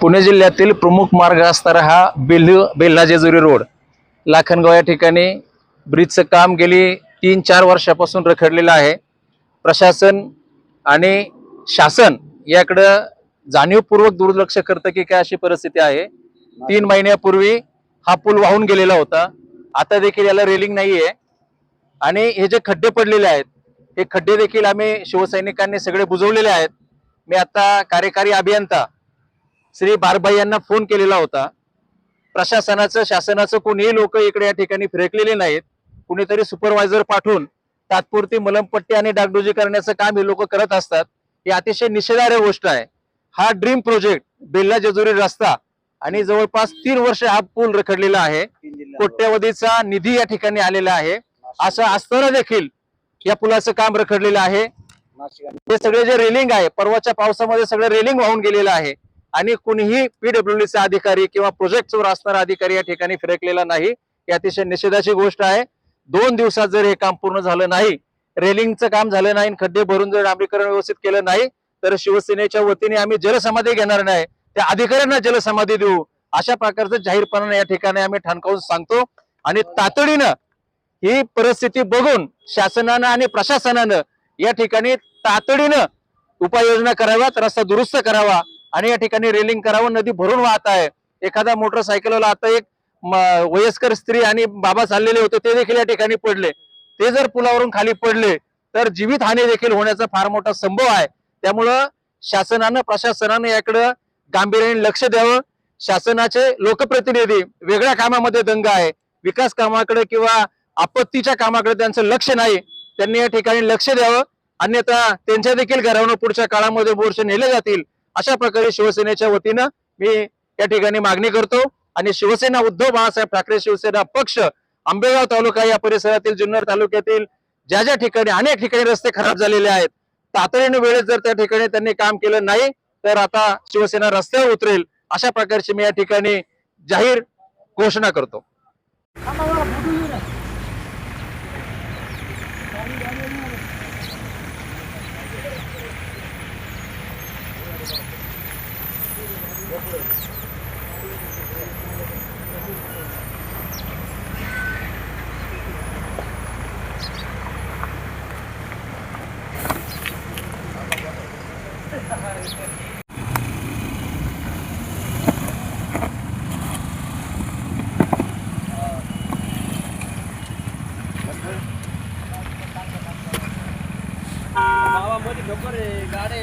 पुणे जिल्ह्यातील प्रमुख मार्ग असणारा हा बेल बेल्हा जेजुरी रोड. लाखनगाव या ठिकाणी ब्रिजचं काम गेली तीन चार वर्षापासून रखडलेलं आहे. प्रशासन आणि शासन याकडं जाणीवपूर्वक दुर्लक्ष करतं की काय अशी परिस्थिती आहे. तीन महिन्यापूर्वी हा पूल वाहून गेलेला होता. आता देखील याला रेलिंग नाहीये. आणि हे जे खड्डे पडलेले आहेत हे खड्डे देखील आम्ही शिवसैनिकांनी सगळे बुजवलेले आहेत. मी आता कार्यकारी अभियंता श्री बारभाई यांना फोन केलेला होता. प्रशासनाचं शासनाचं कोणीही लोक इकडे या ठिकाणी फिरकलेले नाहीत. कुणीतरी सुपरवायझर पाठवून तात्पुरती मलमपट्टी आणि डागडुजी करण्याचं काम हे लोक करत असतात. ही अतिशय निषेधार्ह गोष्ट आहे. हा ड्रीम प्रोजेक्ट बेल्ला जेजुरी रस्ता आणि जवळपास तीन वर्ष हा पूल रखडलेला आहे. कोट्यवधीचा निधी या ठिकाणी आलेला आहे. असं असताना देखील या पुलाचं काम रखडलेलं आहे. हे सगळे जे रेलिंग आहे परवाच्या पावसामध्ये सगळं रेलिंग वाहून गेलेलं आहे. आणि कुणीही पीडब्ल्यूडीचा अधिकारी किंवा प्रोजेक्टवर असणारा अधिकारी या ठिकाणी फिरकलेला नाही. ही अतिशय निषेधाची गोष्ट आहे. दोन दिवसात जर हे काम पूर्ण झालं नाही रेलिंगचं काम झालं नाही खड्डे भरून जर डांबरीकरण व्यवस्थित केलं नाही तर शिवसेनेच्या वतीने आम्ही जलसमाधी घेणार नाही. त्या अधिकाऱ्यांना जलसमाधी देऊ. अशा प्रकारचं जाहीरपणाने या ठिकाणी आम्ही ठणकावून सांगतो. आणि तातडीनं ही परिस्थिती बघून शासनानं आणि प्रशासनानं या ठिकाणी तातडीनं उपाययोजना कराव्यात रस्ता दुरुस्त करावा. आणि या ठिकाणी रेलिंग करावं नदी भरून वाहत आहे. एखादा मोटरसायकलला आता एक म- वयस्कर स्त्री आणि बाबा चाललेले होते ते देखील या ठिकाणी पडले. ते जर पुलावरून खाली पडले तर जीवित हानी देखील होण्याचा फार मोठा संभव आहे. त्यामुळं शासनानं प्रशासनानं याकडं गांभीर्याने लक्ष द्यावं. शासनाचे लोकप्रतिनिधी वेगळ्या कामामध्ये दंग आहे. विकास कामाकडे किंवा आपत्तीच्या कामाकडे त्यांचं लक्ष नाही. त्यांनी या ठिकाणी लक्ष द्यावं. अन्यथा त्यांच्या देखील घरावरून पुढच्या काळामध्ये बोर्ष नेले जातील. अशा प्रकारे शिवसेनेच्या वतीनं मी या ठिकाणी मागणी करतो. आणि शिवसेना उद्धव बाळासाहेब ठाकरे शिवसेना पक्ष आंबेगाव तालुका या परिसरातील जुन्नर तालुक्यातील ज्या ज्या ठिकाणी अनेक ठिकाणी रस्ते खराब झालेले आहेत. तातडीने वेळेत जर त्या ठिकाणी त्यांनी काम केलं नाही तर आता शिवसेना रस्त्यावर उतरेल अशा प्रकारची मी या ठिकाणी जाहीर घोषणा करतो. गावामध्ये खबर आहे गाड्या